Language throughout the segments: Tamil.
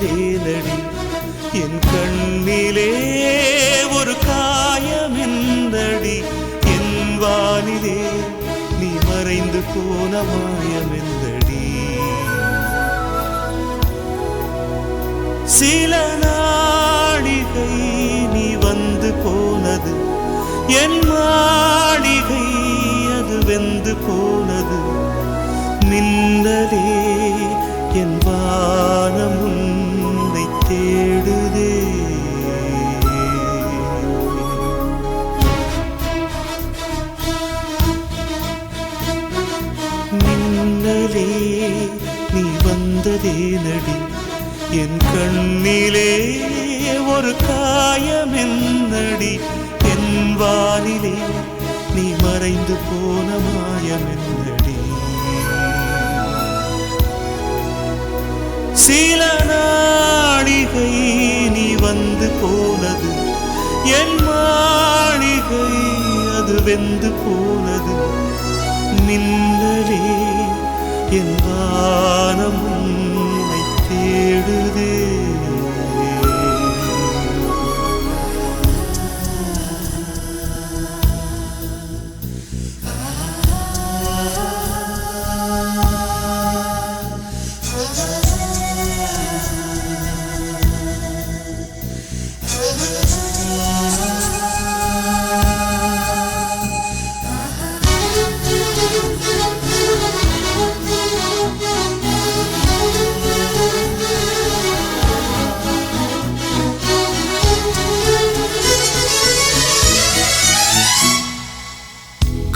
என் கண்ணிலே ஒரு காயம் எந்தடி என் வானிலே நீ மறைந்து போன மாயம் எந்தடி சில நாடிகை நீ வந்து போனது. என் மாளிகை அது வெந்து போனது. நின்றதே என் வானமும் தேடுதே. மின்னலே நீ வந்ததே நடி. என் கண்ணிலே ஒரு காயம் என்னடி என் வானிலே நீ மறைந்து போன மாயம் என்னடி சில நாடிகை என் மாளிகை அது வெந்து போனது. மின்னலே என் வானம் உன்னை தேடுதே.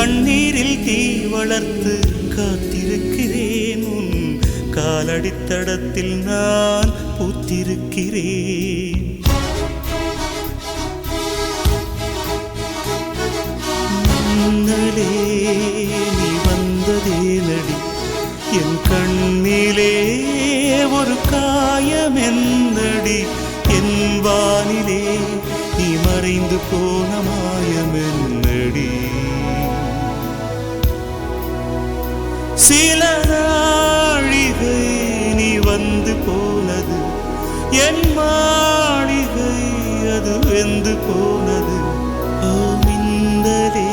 கண்ணீரில் தீ வளர்த்து காத்திருக்கிறேன். உன் காலடித்தடத்தில் நான் பூத்திருக்கிறேன். முன்னலே சில நாழிகை நீ வந்து போனது. என் மாளிகை அது வெந்து போனது. ஓ மின்னலே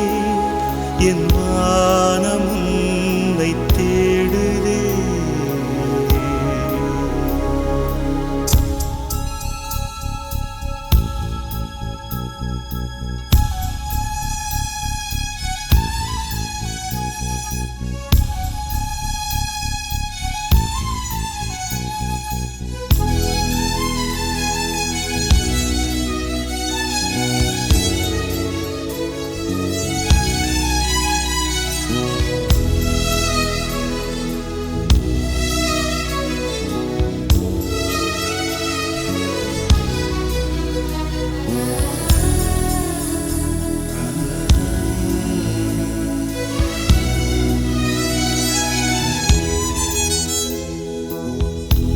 என் வானம் உன்னை தேடுதே.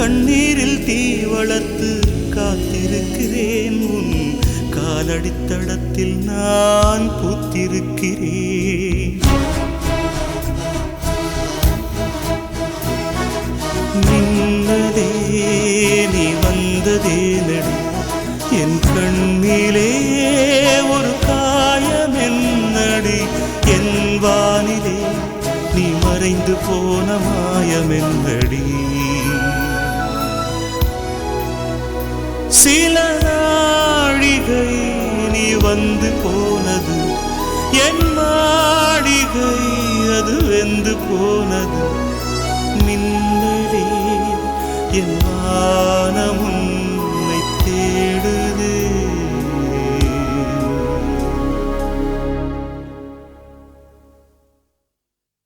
கண்ணீரில் தீ வளர்த்து காத்திருக்கிறேன். உன் காலடித்தடத்தில் நான் பூத்திருக்கிறேன். நின்னதே நீ வந்ததே நடி. என் கண்ணிலே ஒரு காயம் என்னடி என் வானிலே நீ மறைந்து போன மாயம் என்னடி சில நாழிகை நீ வந்து போனது. என் மாளிகை அது வெந்து போனது. மின்னலே என் வானமும்